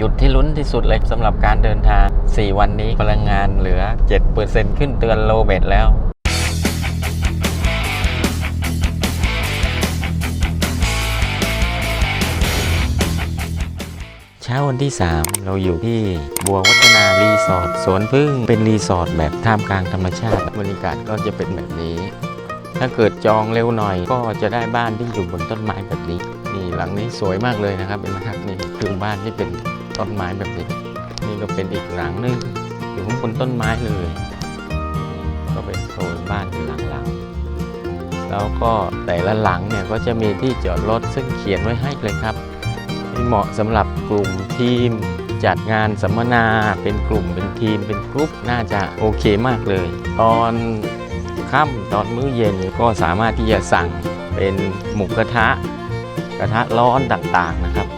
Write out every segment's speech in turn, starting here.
จุดที่ลุ้นที่สุดเลยสำหรับการเดินทาง 4 วันนี้พลังงานเหลือ 7%ขึ้นเตือนโลเมตแล้วเช้าวันที่ 3 เราอยู่ที่บัววัฒนารีสอร์ทสวนพึ่งเป็นรีสอร์ทแบบท่ามกลางธรรมชาติบรรยากาศก็จะเป็นแบบนี้ ถ้าเกิดจองเร็วหน่อย ก็จะได้บ้านที่อยู่บนต้นไม้แบบนี้ นี่หลังนี้สวยมากเลยนะครับเป็นนะครับนี่คือบ้านที่เป็น ต้นไม้แบบนี้ นี่ก็เป็นอีกหลังนึงอยู่ข้างบนต้นไม้เลย ก็เป็นโซนบ้านอยู่หลังๆแล้วก็แต่ละหลังเนี่ยก็จะมีที่จอดรถซึ่งเขียนไว้ให้เลยครับที่เหมาะสำหรับกลุ่มทีม จัดงานสัมมนาเป็นกลุ่มเป็นทีมเป็นกรุ๊ปน่าจะโอเคมากเลย ตอนค่ำตอนมื้อเย็นก็สามารถที่จะสั่งเป็นหมูกระทะกระทะร้อนต่างๆนะครับ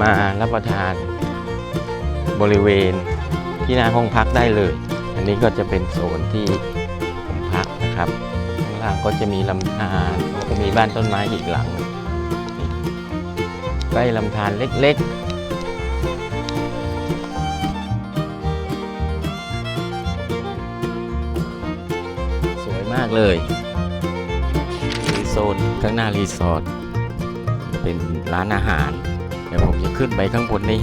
มารับประทาน บริเวณที่หน้าห้องพักได้เลย อันนี้ก็จะเป็นโซนที่ผมพักนะครับข้างล่างก็จะมีลำธารแล้วก็มีบ้านต้นไม้อีกหลังใกล้ลำธารเล็กๆสวยมากเลยรีโซนข้างหน้ารีสอร์ทเป็นร้านอาหาร เดี๋ยวผมจะขึ้นไปข้างบนนี้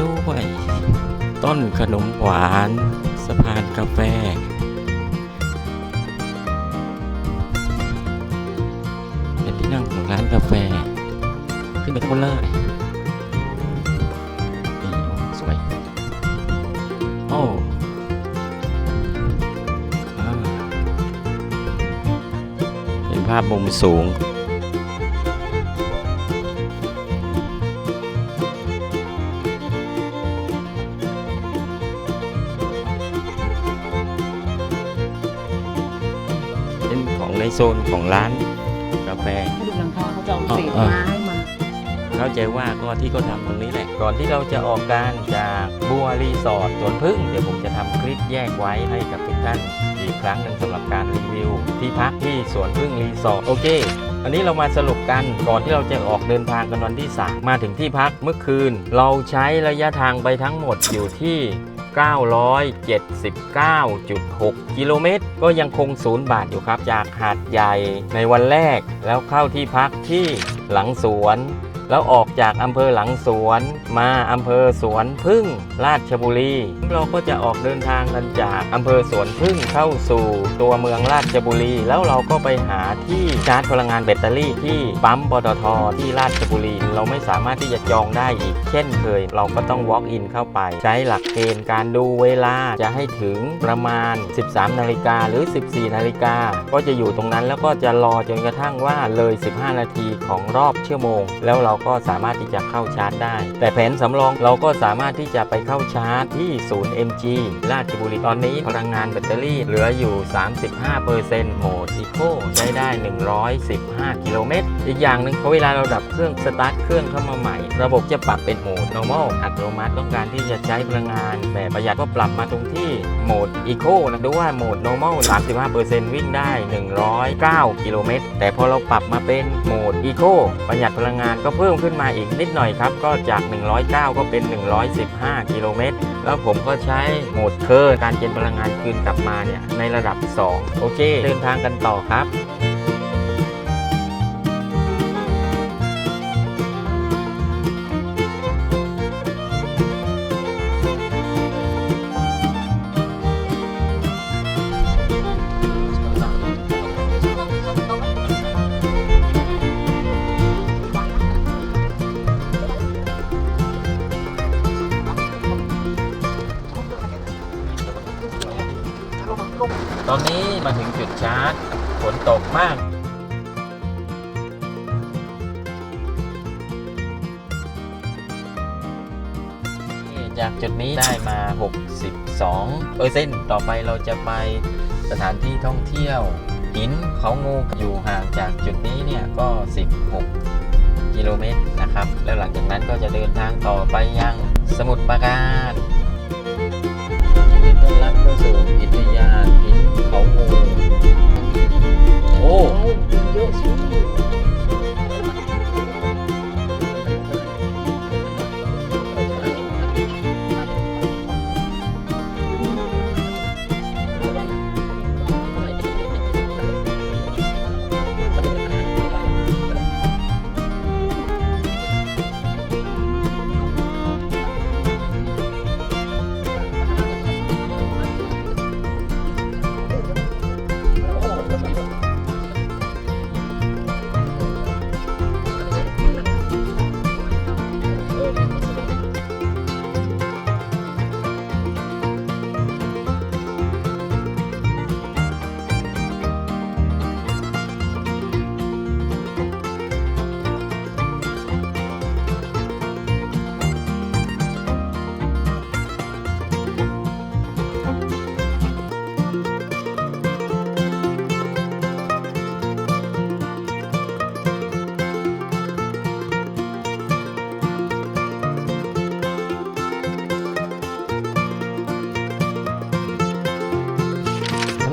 ด้วย ต้นขนมหวานสะพานกาแฟ เป็นที่นั่งของร้านกาแฟ ขึ้นไปข้างบนเลยนี่สวย โอ้เป็นภาพมุมสูง ในโซนของร้านกาแฟ ให้ดูหลังคาเขาจะเอาอ๋อเศษอ๋อไม้มาเข้าใจว่าก็ที่เขาทำตรงนี้แหละ ก่อนที่เราจะออกการจากบัวรีสอร์ทสวนพึ่ง เดี๋ยวผมจะทำคลิปแยกไว้ให้กับทุกท่านอีกครั้งหนึ่งสำหรับการรีวิว ที่พักที่สวนพึ่งรีสอร์ทโอเค อันนี้เรามาสรุปกันก่อนที่เราจะออกเดินทางกันวันที่ 3 มาถึงที่พักเมื่อคืน เราใช้ระยะทางไปทั้งหมดอยู่ที่ 979.6 กิโลเมตร ก็ยังคงศูนย์บาทอยู่ครับ จากหาดใหญ่ในวันแรกแล้วเข้าที่พักที่หลังสวน แล้วออกจากอำเภอหลังสวนมาอำเภอสวนพึ่งราชบุรี เราก็จะออกเดินทางกันจากอำเภอสวนพึ่งเข้าสู่ตัวเมืองราชบุรี แล้วเราก็ไปหาที่ชาร์จพลังงานแบตเตอรี่ที่ปั๊มปตทที่ราชบุรี เราไม่สามารถที่จะจองได้อีก เช่นเคย เราก็ต้อง walk in เข้าไป ใช้หลักเกณฑ์การดูเวลาจะให้ถึงประมาณ 13 นาฬิกาหรือ 14 นาฬิกาก็จะอยู่ตรงนั้นแล้วก็จะรอจนกระทั่งว่าเลย 15 นาทีของรอบชั่วโมง แล้วเราก็สามารถที่จะเข้าชาร์จได้ แต่แผนสำรองเราก็สามารถที่จะไปเข้าชาร์จที่ศูนย์ MG ราชบุรีตอนนี้พลังงานแบตเตอรี่เหลืออยู่ 35%โหมดอีโคใช้ได้ 115 กิโลเมตรอีกอย่างหนึ่งพอเวลาเราดับเครื่องสตาร์ทเครื่องเข้ามาใหม่ ระบบจะปรับเป็นโหมด normal อัตโนมัติต้องการที่จะใช้พลังงานแบบประหยัดก็ปรับมาตรงที่โหมด Eco นะดูว่าโหมด normal 35%วิ่งได้ 109 กิโลเมตร แต่พอเราปรับมาเป็นโหมด Eco ประหยัดพลังงานก็เพิ่มขึ้นมาอีกนิดหน่อยครับ ก็จาก 109 ก็เป็น 115 กิโลเมตร แล้วผมก็ใช้โหมดเคอร์การเจนพลังงานคืนกลับมาเนี่ยในระดับ 2 โอเค เดินทางกันต่อครับ ชาร์จฝนตกมากจากจุดนี้ได้มา 62เปอร์เซ็นต์ต่อไปเราจะไปสถานที่ท่องเที่ยว หินเขางูอยู่ห่างจากจุดนี้เนี่ยก็ 16 กิโลเมตรนะครับ แล้วหลังจากนั้นก็จะเดินทางต่อไปยังสมุทรปราการ อุทยานหินเขางูโอ้เยอะชิ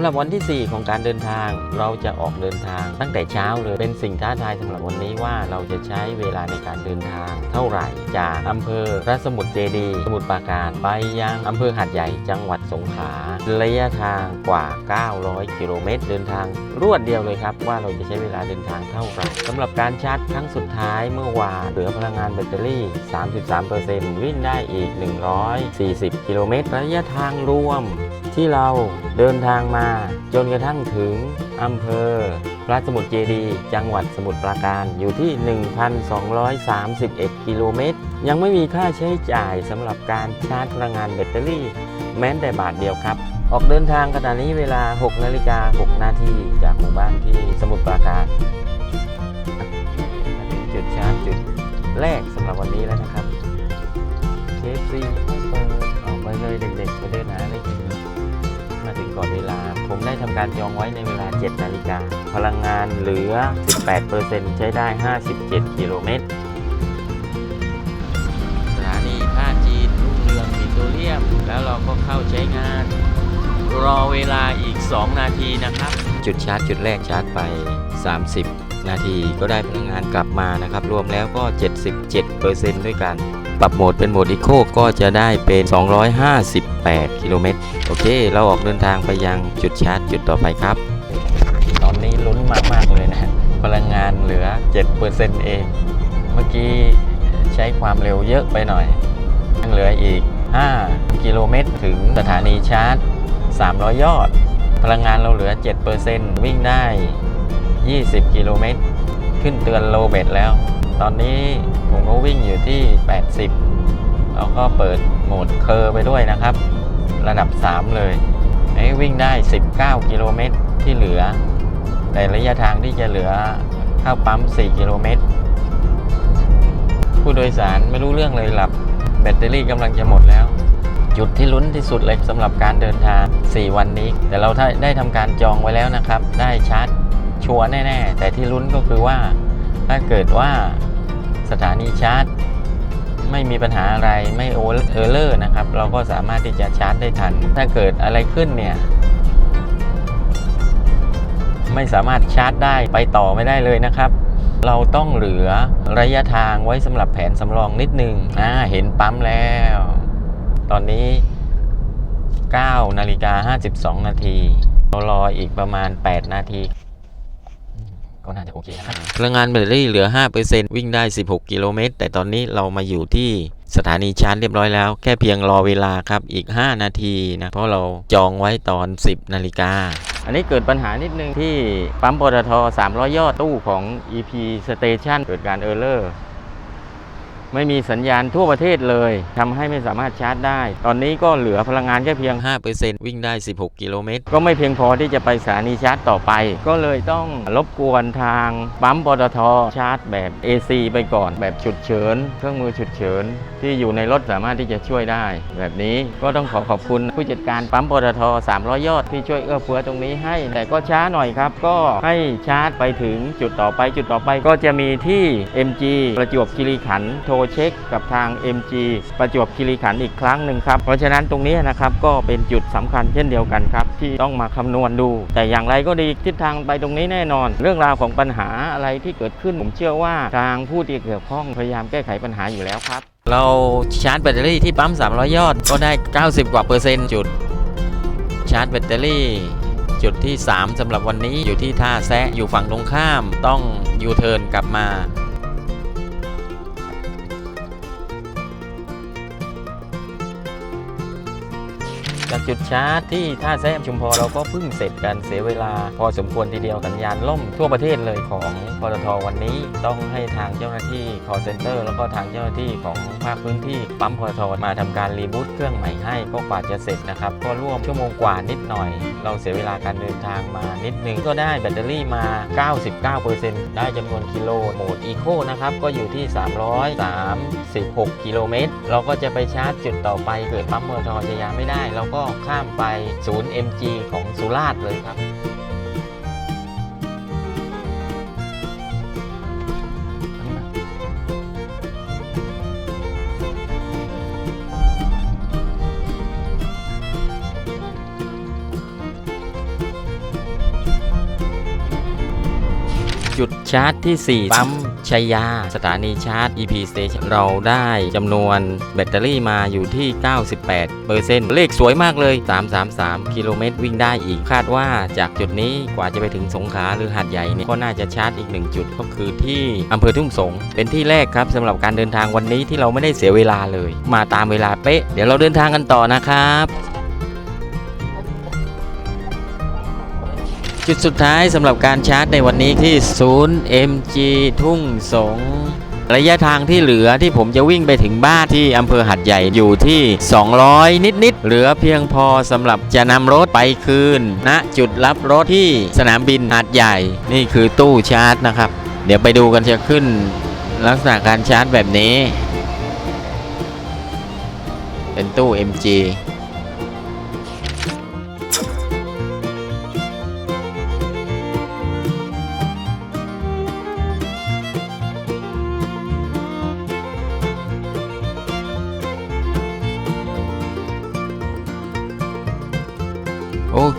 หรับวันที่ 4 ของการเดินทาง เราจะออกเดินทางตั้งแต่เช้าเลยเป็นสิ่งท้าทายสำหรับวันนี้ว่าเราจะใช้เวลาในการเดินทางเท่าไหร่ จากอำเภอพระสมุทรเจดี สมุทรปราการไปยังอำเภอหาดใหญ่จังหวัดสงขลาระยะทางกว่า 900 กิโลเมตร เดินทางรวดเดียวเลยครับ ว่าเราจะใช้เวลาเดินทางเท่าไหร่สำหรับการชาร์จครั้งสุดท้ายเมื่อวานเหลือพลังงานแบตเตอรี่ 33%วิ่งได้อีก 140 กิโลเมตร ระยะทางรวม ที่เราเดินทางมาจนกระทั่งถึงอำเภอพระสมุทรเจดีจังหวัดสมุทรปราการอยู่ที่ 1,231 กิโลเมตร ยังไม่มีค่าใช้จ่ายสำหรับการชาร์จพลังงานแบตเตอรี่ แม้แต่บาทเดียวครับ ออกเดินทางขณะนี้เวลา 6 นาฬิกา 6 นาทีจากหมู่บ้านที่สมุทรปราการ จุดชาร์จจุดแรกสำหรับวันนี้แล้วนะครับ KFC ไม่เปิดออกไปเลยเด็กๆไปเดินหาอะไผมได้ทำการจองไว้ในเวลา 7 นาฬิกา พลังงานเหลือ 18%ใช้ได้ 57 กิโลเมตร สถานีท่าจีนรุ่งเรืองปิโตรเลียม แล้วเราก็เข้าใช้งาน รอเวลาอีก 2 นาทีนะครับ จุดชาร์จจุดแรกชาร์จไป 30 นาทีก็ได้พลังงานกลับมานะครับ รวมแล้วก็ 77%ด้วยกัน ปรับโหมดเป็นโหมดอีโคก็จะได้เป็น 8 กิโลเมตร โอเค เราออกเดินทางไปยังจุดชาร์จจุดต่อไปครับ ตอนนี้ลุ้นมาก ๆ เลยนะ พลังงานเหลือ 7%เอง เมื่อกี้ใช้ความเร็วเยอะไปหน่อย ยังเหลืออีก 5 กิโลเมตรถึงสถานีชาร์จ 300 ยอด พลังงานเราเหลือ 7%วิ่งได้ 20 กิโลเมตร ขึ้นเตือนโลเบตแล้ว ตอนนี้ผมก็วิ่งอยู่ที่ 80แล้วก็เปิดโหมดเคอร์ไปด้วยนะครับ ระดับ 3 เลยให้วิ่งได้ 19 กิโลเมตรที่เหลือ แต่ระยะทางที่จะเหลือเข้าปั๊ม 4 กิโลเมตร ผู้โดยสารไม่รู้เรื่องเลยหลับ แบตเตอรี่กำลังจะหมดแล้ว จุดที่ลุ้นที่สุดเลยสำหรับการเดินทาง 4 วันนี้ แต่เราได้ทำการจองไว้แล้วนะครับ ได้ชาร์จชัวร์แน่ ๆ แต่ที่ลุ้นก็คือว่า ถ้าเกิดว่าสถานีชาร์จ ไม่มีปัญหาอะไรไม่โอเออร์เลอร์นะครับ เราก็สามารถที่จะชาร์จได้ทัน ถ้าเกิดอะไรขึ้นเนี่ย ไม่สามารถชาร์จได้ไปต่อไม่ได้เลยนะครับ เราต้องเหลือระยะทางไว้สำหรับแผนสำรองนิดนึงอ่าเห็นปั๊มแล้ว ตอนนี้9นาฬิกา52 นาทีเรารออีกประมาณ 8 นาที ก็น่าจะโอเคนะครับพลังงานแบตเตอรี่เหลือ 5%วิ่งได้ 16 กิโลเมตร แต่ตอนนี้เรามาอยู่ที่สถานีชาร์จเรียบร้อยแล้ว แค่เพียงรอเวลาครับอีก 5 นาทีนะเพราะเราจองไว้ตอน 10 นาฬิกาอันนี้เกิดปัญหานิดนึงที่ปั๊มปตท300 ยอดตู้ของ EP Station เกิดการเออร์เลอร์ ไม่มีสัญญาณทั่วประเทศเลยทำให้ไม่สามารถชาร์จได้ ตอนนี้ก็เหลือพลังงานแค่เพียง 5%วิ่งได้ 16 กิโลเมตร ก็ไม่เพียงพอที่จะไปสถานีชาร์จต่อไป ก็เลยต้องรบกวนทางปั๊มปตทชาร์จแบบ AC ไปก่อนแบบฉุดเฉิน เครื่องมือฉุดเฉิน ที่อยู่ในรถสามารถที่จะช่วยได้ แบบนี้ก็ต้องขอขอบคุณผู้จัดการปั๊มปตท300 ยอดที่ช่วยเอื้อเฟื้อตรงนี้ให้ แต่ก็ช้าหน่อยครับ ก็ให้ชาร์จไปถึงจุดต่อไปจุดต่อไปก็จะมีที่ MG ประจวบคีรีขันธ์โทรเช็คกับทาง MG ประจวบคีรีขันธ์อีกครั้งหนึ่งครับเพราะฉะนั้นตรงนี้นะครับก็เป็นจุดสำคัญเช่นเดียวกันครับที่ต้องมาคำนวณดู แต่อย่างไรก็ดีทิศทางไปตรงนี้แน่นอน เรื่องราวของปัญหาอะไรที่เกิดขึ้นผมเชื่อว่าทางผู้ที่เกี่ยวข้องพยายามแก้ไขปัญหาอยู่แล้วครับ เราชาร์จแบตเตอรี่ที่ปั๊ม 300 ยอดก็ได้ 90 กว่าเปอร์เซ็นต์จุด ชาร์จแบตเตอรี่จุดที่ 3สำหรับวันนี้อยู่ที่ท่าแซะอยู่ฝั่งตรงข้ามต้องยูเทิร์นกลับมา Bye. จุดชาร์จที่ท่าแซมชุมพรเราก็เพิ่งเสร็จกันเสียเวลา พอสมควรทีเดียวสัญญาณล่มทั่วประเทศเลยของปตทวันนี้ต้องให้ทางเจ้าหน้าที่ call center แล้วก็ทางเจ้าหน้าที่ของภาคพื้นที่ปั๊มปตทมาทำการรีบูตเครื่องใหม่ให้ก็กว่าจะเสร็จนะครับก็ร่วมชั่วโมงกว่านิดหน่อย เราเสียเวลาการเดินทางมานิดนึงก็ได้แบตเตอรี่มา 99%ได้จำนวนกิโลโหมดอีโคนะครับก็อยู่ที่ 336 กิโลเมตรเราก็จะไปชาร์จจุดต่อไปเกิดปั๊มปตทจะยาไม่ได้เราก็ข้ามไปศูนย์ MG ของสุราษฎร์เลยครับจุดชาร์จที่ 4 ปั๊ม ชัยยา สถานีชาร์จ EP Station เราได้จำนวนแบตเตอรี่มาอยู่ที่ 98เปอร์เซ็นต์เลขสวยมากเลย 333 กิโลเมตรวิ่งได้อีก คาดว่าจากจุดนี้กว่าจะไปถึงสงขลาหรือหาดใหญ่เนี่ยก็น่าจะชาร์จอีก1จุดก็คือที่อำเภอทุ่งสง เป็นที่แรกครับสำหรับการเดินทางวันนี้ที่เราไม่ได้เสียเวลาเลย มาตามเวลาเป๊ะ เดี๋ยวเราเดินทางกันต่อนะครับ จุดสุดท้ายสำหรับการชาร์จในวันนี้ที่ศูนย์ MG ทุ่งสงระยะทางที่เหลือที่ผมจะวิ่งไปถึงบ้านที่อำเภอหัดใหญ่อยู่ที่ 200 นิดๆ เหลือเพียงพอสำหรับจะนำรถไปคืนณจุดรับรถที่สนามบินหัดใหญ่ นี่คือตู้ชาร์จนะครับ เดี๋ยวไปดูกันจะขึ้นลักษณะการชาร์จแบบนี้ เป็นตู้ MG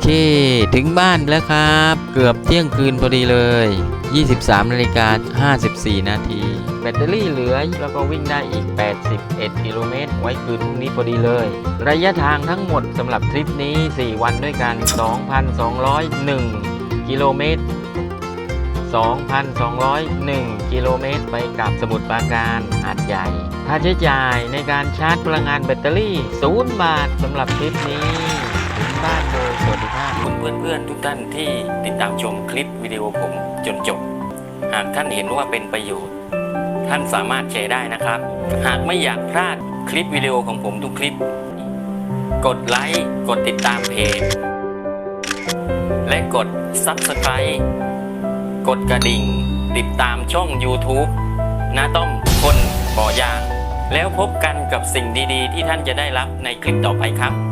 เค ถึงบ้านแล้วครับ เกือบเที่ยงคืนพอดีเลย 23นาฬิกา54 นาที แบตเตอรี่เหลือ แล้วก็วิ่งได้อีก 81 กิโลเมตร ไว้คืนพรุ่งนี้พอดีเลย ระยะทางทั้งหมดสำหรับทริปนี้ 4 วันด้วยกัน 2,201 กิโลเมตร 2,201 กิโลเมตร ไปกับสมุทรปราการหาดใหญ่ ค่าใช้จ่ายในการชาร์จพลังงานแบตเตอรี่ 0 บาทสำหรับทริปนี้ ยสวัสดิภาพคุณเพื่อนๆทุกท่านที่ติดตามชมคลิปวิดีโอผมจนจบ หากท่านเห็นว่าเป็นประโยชน์ ท่านสามารถแชร์ได้นะครับ หากไม่อยากพลาดคลิปวิดีโอของผมทุกคลิป กดไลค์กดติดตามเพจและกด Subscribe กดกระดิ่ง ติดตามช่อง YouTube นาต้อมคนบ่อยางแล้วพบกันกับสิ่งดีๆ ที่ท่านจะได้รับในคลิปต่อไปครับ